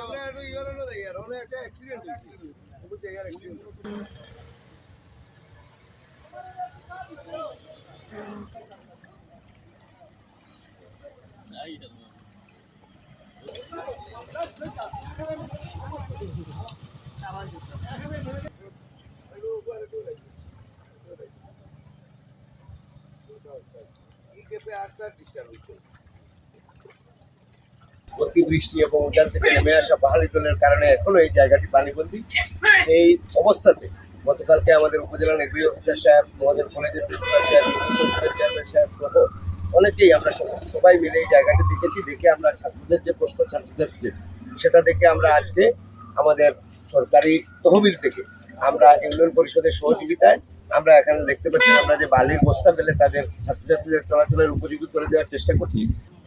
আমরা একটা ইয়ার হলো ইয়ার হলো একটা অ্যাক্সিডেন্ট হয়েছে অ্যাক্সিডেন্ট অতিবৃষ্টি এবং উজান থেকে নেমে আসা পাহাড়ি জলের কারণে এখনও এই জায়গাটি পানিবন্দী। এই অবস্থাতে গতকালকে আমাদের উপজেলা নির্বাহী অফিসার সাহেব আমাদের কলেজের প্রিন্সিপাল সাহেব চেয়ারম্যান সাহেব সহ অনেকেই আমরা সব- সবাই মিলে এই জায়গাটি দেখেছি, দেখে আমরা ছাত্রদের যে প্রশ্ন, ছাত্রদের সেটা দেখে আমরা আজকে আমাদের সরকারি তহবিল থেকে আমরা ইউনিয়ন পরিষদের সহযোগিতায় আমরা এখানে দেখতে পাচ্ছি, আমরা যে বালির বস্তা ফেলে তাদের ছাত্রছাত্রীদের চলাচলের উপযোগী করে দেওয়ার চেষ্টা করছি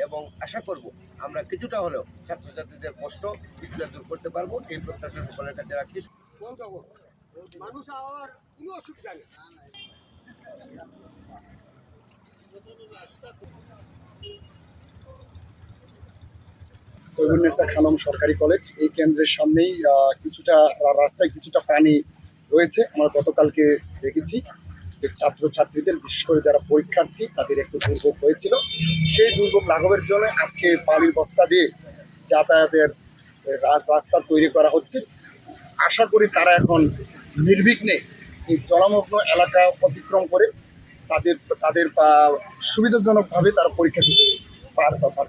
এবং আশা করব আমরা কিছুটা হলেও ছাত্রছাত্রীদের কষ্ট কিছুটা দূর করতে পারব। এই প্রত্যাশা সকলের কাছে রাখছি। মানুষ কোনো অসুবিধা নেই। তৈবুন্নেসা খানম সরকারি কলেজ, এই কেন্দ্রের সামনেই কিছুটা রাস্তায় কিছুটা পানি রয়েছে। আমরা গতকালকে দেখেছি যে ছাত্রছাত্রীদের, বিশেষ করে যারা পরীক্ষার্থী, তাদের একটু দুর্ভোগ হয়েছিল। সেই দুর্ভোগ লাঘবের জন্য আজকে বালির বস্তা দিয়ে যাতায়াতের রাস- রাস্তা তৈরি করা হচ্ছে। আশা করি তারা এখন নির্বিঘ্নে এই জলমগ্ন এলাকা অতিক্রম করে তাদের তাদের সুবিধাজনক সুবিধাজনকভাবে তারা পরীক্ষা দিতে পার পার